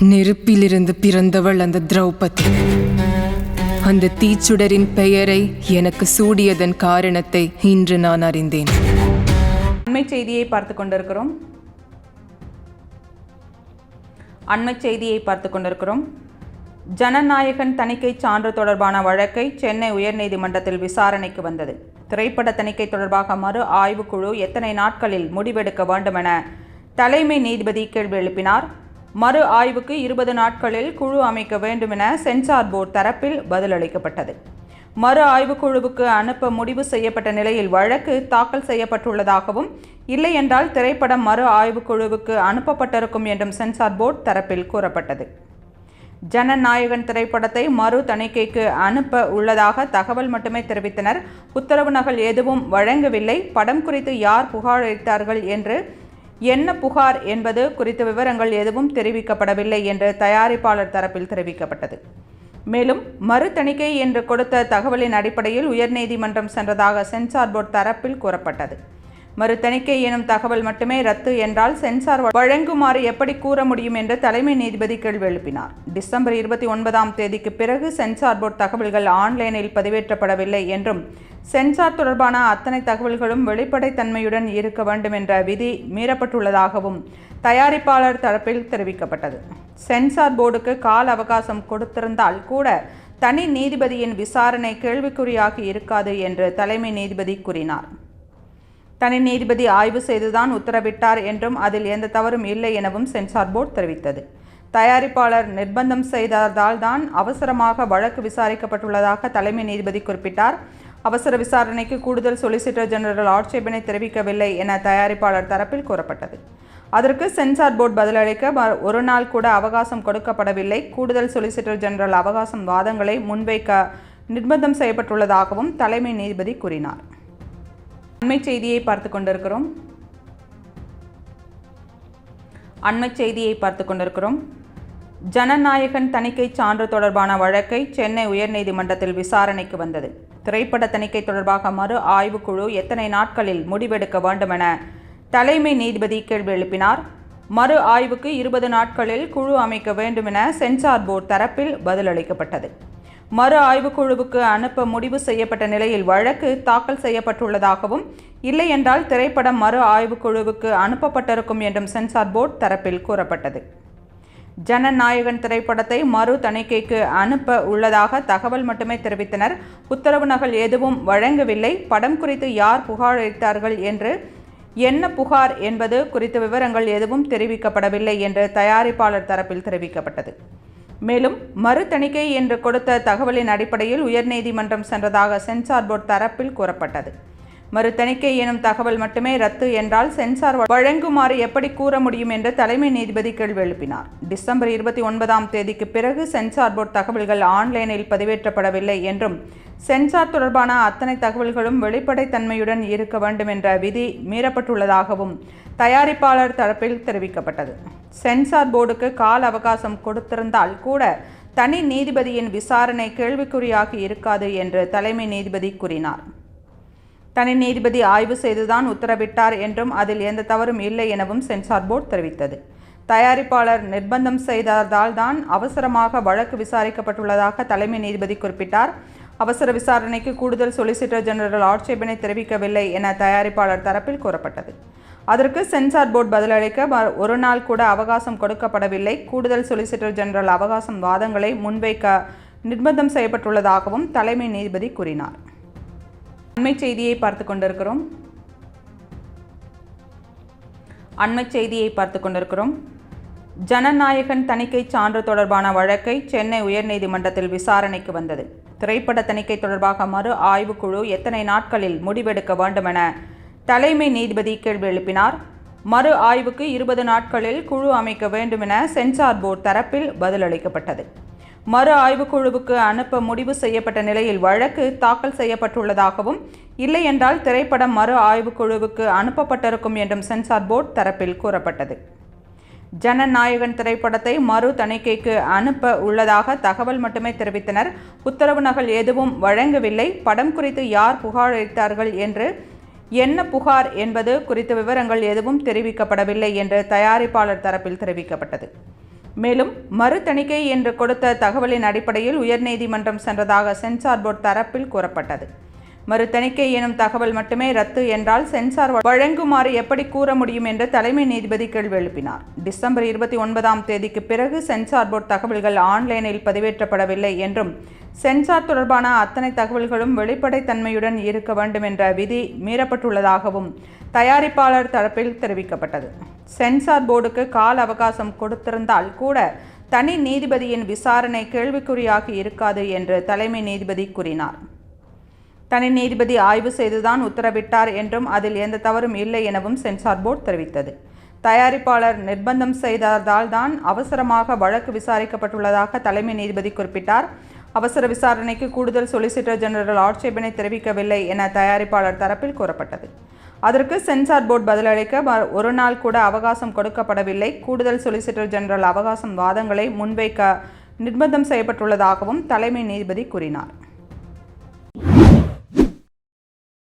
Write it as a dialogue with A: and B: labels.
A: நெருப்பிலிருந்து பிறந்தவள் அந்த திரௌபதி. அந்த தீச்சுடரின் பெயரை எனக்கு சூடியதன் காரணத்தை இன்று நான் அறிந்தேன்.
B: அண்மை செய்தியை பார்த்து கொண்டிருக்கிறோம். அண்மை செய்தியை பார்த்து கொண்டிருக்கிறோம். ஜனநாயகன் தணிக்கை சான்று தொடர்பான வழக்கை சென்னை உயர்நீதிமன்றத்தில் விசாரணைக்கு வந்தது. திரைப்பட தணிக்கை தொடர்பாக மறு ஆய்வுக்குழு எத்தனை நாட்களில் முடிவெடுக்க வேண்டுமென தலைமை நீதிபதி கேள்வி எழுப்பினார். மறு ஆய்வுக்கு இருபது நாட்களில் குழு அமைக்க வேண்டுமென சென்சார் போர்டு தரப்பில் பதிலளிக்கப்பட்டது. மறு ஆய்வுக்குழுவுக்கு அனுப்ப முடிவு செய்யப்பட்ட நிலையில் வழக்கு தாக்கல் செய்யப்பட்டுள்ளதாகவும் இல்லை என்றால் திரைப்படம் மறு ஆய்வுக்குழுவுக்கு அனுப்பப்பட்டிருக்கும் என்றும் சென்சார் போர்டு தரப்பில் கூறப்பட்டது. ஜனநாயகன் திரைப்படத்தை மறு தணிக்கைக்கு அனுப்ப உள்ளதாக தகவல் மட்டுமே தெரிவித்தனர். உத்தரவு நகல் எதுவும் வழங்கவில்லை. படம் குறித்து யார் புகாரளித்தார்கள் என்று என்ன புகார் என்பது குறித்த விவரங்கள் எதுவும் தெரிவிக்கப்படவில்லை என்று தயாரிப்பாளர் தரப்பில் தெரிவிக்கப்பட்டது. மேலும் மறு தணிக்கை என்று கொடுத்த தகவலின் அடிப்படையில் உயர்நீதிமன்றம் சென்றதாக சென்சார் போர்டு தரப்பில் கூறப்பட்டது. மறு தணிக்கை எனும் தகவல் மட்டுமே ரத்து என்றால் சென்சார் வழங்குமாறு எப்படி கூற முடியும் என்று தலைமை நீதிபதி கேள்வி எழுப்பினார். டிசம்பர் இருபத்தி ஒன்பதாம் தேதிக்கு பிறகு சென்சார் போர்டு தகவல்கள் ஆன்லைனில் பதிவேற்றப்படவில்லை என்றும் சென்சார் தொடர்பான அத்தனை தகவல்களும் வெளிப்படைத்தன்மையுடன் இருக்க வேண்டும் என்ற விதி மீறப்பட்டுள்ளதாகவும் தயாரிப்பாளர் தரப்பில் தெரிவிக்கப்பட்டது. சென்சார் போர்டுக்கு கால அவகாசம் கொடுத்திருந்தால் கூட தனி நீதிபதியின் விசாரணை கேள்விக்குறியாகி இருக்காது என்று தலைமை நீதிபதி கூறினார். தனி நீதிபதி ஆய்வு செய்துதான் உத்தரவிட்டார் என்றும் அதில் எந்த தவறும் இல்லை எனவும் சென்சார் போர்டு தெரிவித்தது. தயாரிப்பாளர் நிர்பந்தம் செய்ததால் தான் அவசரமாக வழக்கு விசாரிக்கப்பட்டுள்ளதாக தலைமை நீதிபதி குறிப்பிட்டார். அவசர விசாரணைக்கு கூடுதல் சொலிசிட்டர் ஜெனரல் ஆட்சேபனை தெரிவிக்கவில்லை என தயாரிப்பாளர் தரப்பில் கூறப்பட்டது. அதற்கு சென்சார் போர்டு பதிலளிக்க ஒரு நாள் கூட அவகாசம் கொடுக்கப்படவில்லை. கூடுதல் சொலிசிட்டர் ஜெனரல் அவகாசம் வாதங்களை முன்வைக்க நிர்பந்தம் செய்யப்பட்டுள்ளதாகவும் தலைமை நீதிபதி கூறினார். அண்மை செய்தியை பார்த்து கொண்டிருக்கிறோம். அண்மை செய்தியை பார்த்து கொண்டிருக்கிறோம். ஜனநாயகன் தணிக்கை சான்று தொடர்பான வழக்கை சென்னை உயர்நீதிமன்றத்தில் விசாரணைக்கு வந்தது. திரைப்பட தணிக்கை தொடர்பாக மறு ஆய்வுக்குழு எத்தனை நாட்களில் முடிவெடுக்க வேண்டுமென தலைமை நீதிபதி கேள்வி எழுப்பினார். மறு ஆய்வுக்கு இருபது நாட்களில் குழு அமைக்க வேண்டுமென சென்சார் போர்டு தரப்பில் பதிலளிக்கப்பட்டது. மறு ஆய்வுக்குழுவுக்கு அனுப்ப முடிவு செய்யப்பட்ட நிலையில் வழக்கு தாக்கல் செய்யப்பட்டுள்ளதாகவும் இல்லையென்றால் திரைப்படம் மறு ஆய்வுக்குழுவுக்கு அனுப்பப்பட்டிருக்கும் என்றும் சென்சார் போர்டு தரப்பில் கூறப்பட்டது. ஜனநாயகன் திரைப்படத்தை மறு தணிக்கைக்கு அனுப்ப உள்ளதாக தகவல் மட்டுமே தெரிவித்தனர். உத்தரவு நகல் எதுவும் வழங்கவில்லை. படம் குறித்து யார் புகார் அளித்தார்கள் என்று என்ன புகார் என்பது குறித்த விவரங்கள் எதுவும் தெரிவிக்கப்படவில்லை என்று தயாரிப்பாளர் தரப்பில் தெரிவிக்கப்பட்டது. மேலும் மறு தணிக்கை என்று கொடுத்த தகவலின் அடிப்படையில் உயர்நீதிமன்றம் சென்றதாக சென்சார் போர்டு தரப்பில் கூறப்பட்டது. மறு தணிக்கை எனும் தகவல் மட்டுமே ரத்து என்றால் சென்சார் வழங்குமாறு எப்படி கூற முடியும் என்று தலைமை நீதிபதி கேள்வி எழுப்பினார். டிசம்பர் இருபத்தி ஒன்பதாம் தேதிக்கு பிறகு சென்சார் போர்டு தகவல்கள் ஆன்லைனில் பதிவேற்றப்படவில்லை என்றும் சென்சார் தொடர்பான அத்தனை தகவல்களும் வெளிப்படைத்தன்மையுடன் இருக்க வேண்டும் என்ற விதி மீறப்பட்டுள்ளதாகவும் தயாரிப்பாளர் தரப்பில் தெரிவிக்கப்பட்டது. சென்சார் போர்டுக்கு கால அவகாசம் கொடுத்திருந்தால் கூட தனி நீதிபதியின் விசாரணை கேள்விக்குறியாகி இருக்காது என்று தலைமை நீதிபதி கூறினார். தனி நீதிபதி ஆய்வு செய்துதான் உத்தரவிட்டார் என்றும் அதில் எந்த தவறும் இல்லை எனவும் சென்சார் போர்டு தெரிவித்தது. தயாரிப்பாளர் நிர்பந்தம் செய்ததால் தான் அவசரமாக வழக்கு விசாரிக்கப்பட்டுள்ளதாக தலைமை நீதிபதி குறிப்பிட்டார். அவசர விசாரணைக்கு கூடுதல் சொலிசிட்டர் ஜெனரல் ஆட்சேபனை தெரிவிக்கவில்லை என தயாரிப்பாளர் தரப்பில் கூறப்பட்டது. அதற்கு சென்சார் போர்டு பதிலளிக்க ஒரு நாள் கூட அவகாசம் கொடுக்கப்படவில்லை. கூடுதல் சொலிசிட்டர் ஜெனரல் அவகாசம் வாதங்களை முன்வைக்க நிர்பந்தம் செய்யப்பட்டுள்ளதாகவும் தலைமை நீதிபதி கூறினார். அண்மை செய்தியை பார்த்து கொண்டிருக்கிறோம். அண்மை செய்தியை பார்த்து கொண்டிருக்கிறோம். ஜனநாயகன் தணிக்கை சான்று தொடர்பான வழக்கை சென்னை உயர்நீதிமன்றத்தில் விசாரணைக்கு வந்தது. திரைப்பட தணிக்கை தொடர்பாக மறு ஆய்வுக்குழு எத்தனை நாட்களில் முடிவெடுக்க வேண்டுமென தலைமை நீதிபதி கேள்வி எழுப்பினார். மறு ஆய்வுக்கு இருபது நாட்களில் குழு அமைக்க வேண்டுமென சென்சார் போர்டு தரப்பில் பதிலளிக்கப்பட்டது. மறு ஆய்வுக்குழுவுக்கு அனுப்ப முடிவு செய்யப்பட்ட நிலையில் வழக்கு தாக்கல் செய்யப்பட்டுள்ளதாகவும் இல்லை என்றால் திரைப்படம் மறு ஆய்வுக்குழுவுக்கு அனுப்பப்பட்டிருக்கும் என்றும் சென்சார் போர்டு தரப்பில் கூறப்பட்டது. ஜனநாயகன் திரைப்படத்தை மறு தணிக்கைக்கு அனுப்ப உள்ளதாக தகவல் மட்டுமே தெரிவித்தனர். உத்தரவு நகல் எதுவும் வழங்கவில்லை. படம் குறித்து யார் புகார் அளித்தார்கள் என்று என்ன புகார் என்பது குறித்த விவரங்கள் எதுவும் தெரிவிக்கப்படவில்லை என்று தயாரிப்பாளர் தரப்பில் தெரிவிக்கப்பட்டது. மேலும் மறு தணிக்கை என்று கொடுத்த தகவலின் அடிப்படையில் உயர்நீதிமன்றம் சென்றதாக சென்சார் போர்டு தரப்பில் கூறப்பட்டது. மறு தணிக்கை எனும் தகவல் மட்டுமே ரத்து என்றால் சென்சார் வழங்குமாறு எப்படி கூற முடியும் என்று தலைமை நீதிபதி கேள்வி எழுப்பினார். டிசம்பர் இருபத்தி ஒன்பதாம் தேதிக்கு பிறகு சென்சார் போர்டு தகவல்கள் ஆன்லைனில் பதிவேற்றப்படவில்லை என்றும் சென்சார் தொடர்பான அத்தனை தகவல்களும் வெளிப்படைத்தன்மையுடன் இருக்க வேண்டும் என்ற விதி மீறப்பட்டுள்ளதாகவும் தயாரிப்பாளர் தரப்பில் தெரிவிக்கப்பட்டது. சென்சார் போர்டுக்கு கால அவகாசம் கொடுத்திருந்தால் கூட தனி நீதிபதியின் விசாரணை கேள்விக்குறியாகி இருக்காது என்று தலைமை நீதிபதி கூறினார். தனி நீதிபதி ஆய்வு செய்துதான் உத்தரவிட்டார் என்றும் அதில் எந்த தவறும் இல்லை எனவும் சென்சார் போர்டு தெரிவித்தது. தயாரிப்பாளர் நிர்பந்தம் செய்ததால் தான் அவசரமாக வழக்கு விசாரிக்கப்பட்டுள்ளதாக தலைமை நீதிபதி குறிப்பிட்டார். அவசர விசாரணைக்கு கூடுதல் சொலிசிட்டர் ஜெனரல் ஆட்சேபனை தெரிவிக்கவில்லை என தயாரிப்பாளர் தரப்பில் கூறப்பட்டது. அதற்கு சென்சார் போர்டு பதிலளிக்க ஒரு நாள் கூட அவகாசம் கொடுக்கப்படவில்லை. கூடுதல் சொலிசிட்டர் ஜெனரல் அவகாசம் வாதங்களை முன்வைக்க நிர்பந்தம் செய்யப்பட்டுள்ளதாகவும் தலைமை நீதிபதி கூறினார்.